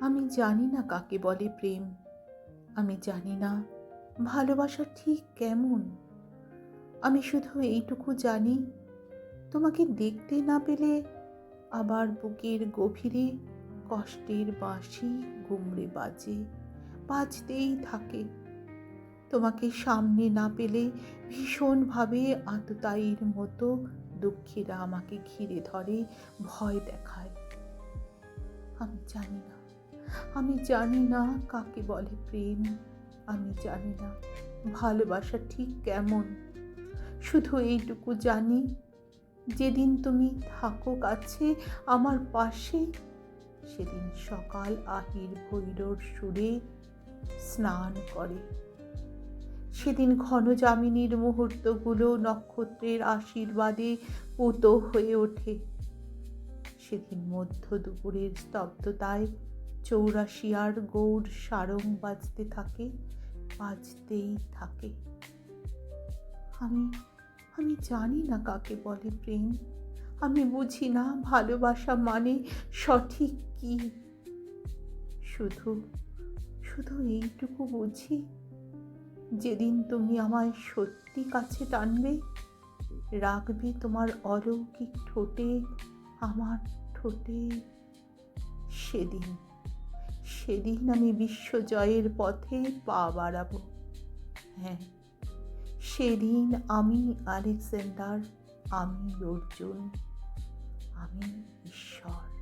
আমি জানি না কাকে বলে প্রেম। আমি জানি না ভালোবাসা ঠিক কেমন। আমি শুধু এইটুকু জানি, তোমাকে দেখতে না পেলে আবার বুকের গভীরে কষ্টের বাঁশি গুমড়ে বাজে, বাজতেই থাকে। তোমাকে সামনে না পেলে ভীষণভাবে আততায়ীর মতো দুঃখীরা আমাকে ঘিরে ধরে, ভয় দেখায়। আমি জানি না। আমি জানি না কাকে বলে প্রেম, আমি জানি না ভালোবাসা ঠিক কেমন। শুধু এইটুকু জানি, যেদিন তুমি থাকো কাছে আমার পাশে, সেদিন সকাল আহির ভৈরর সুরে স্নান করে। সেদিন ঘন যামিনীর মুহূর্তগুলো নক্ষত্রের আশীর্বাদে পুত হয়ে ওঠে। সেদিন মধ্য দুপুরের স্তব্ধতায় চৌরাশিয়ার গৌড় সারং বাজতে থাকে, বাজতেই থাকে। আমি আমি জানি না কাকে বলে প্রেম। আমি বুঝি না ভালোবাসা মানে সঠিক কি। শুধু শুধু এইটুকু বুঝি, যেদিন তুমি আমায় সত্যি কাছে টানবে, রাখবে তোমার অলৌকিক ঠোঁটে, আমার ঠোঁটে, সেদিন। সেদিন আমি বিশ্বজয়ের পথে পা বাড়াব। হ্যাঁ সেদিন আমি আলেকজান্ডার আমি অর্জুন আমি ঈশ্বর।